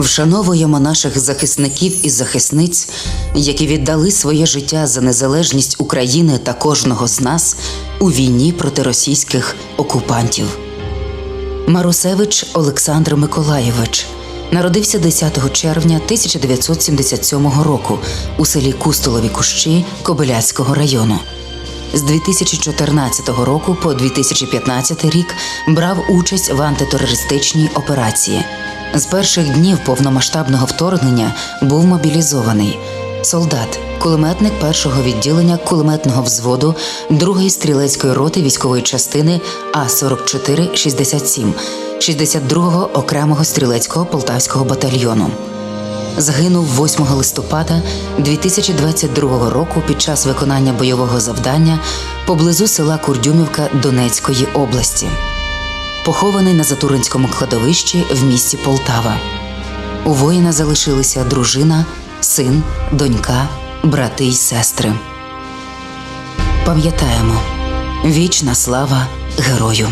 Вшановуємо наших захисників і захисниць, які віддали своє життя за незалежність України та кожного з нас у війні проти російських окупантів. Марусевич Олександр Миколаєвич народився 10 червня 1977 року у селі Кустолові Кущі Кобиляцького району. З 2014 року по 2015 рік брав участь в антитерористичній операції. З перших днів повномасштабного вторгнення був мобілізований. Солдат, кулеметник першого відділення кулеметного взводу 2-ї стрілецької роти військової частини А4467 62-го окремого стрілецького полтавського батальйону. Загинув 8 листопада 2022 року під час виконання бойового завдання поблизу села Курдюмівка Донецької області. Похований на Затуринському кладовищі в місті Полтава. У воїна залишилися дружина, син, донька, брати й сестри. Пам'ятаємо вічна слава герою.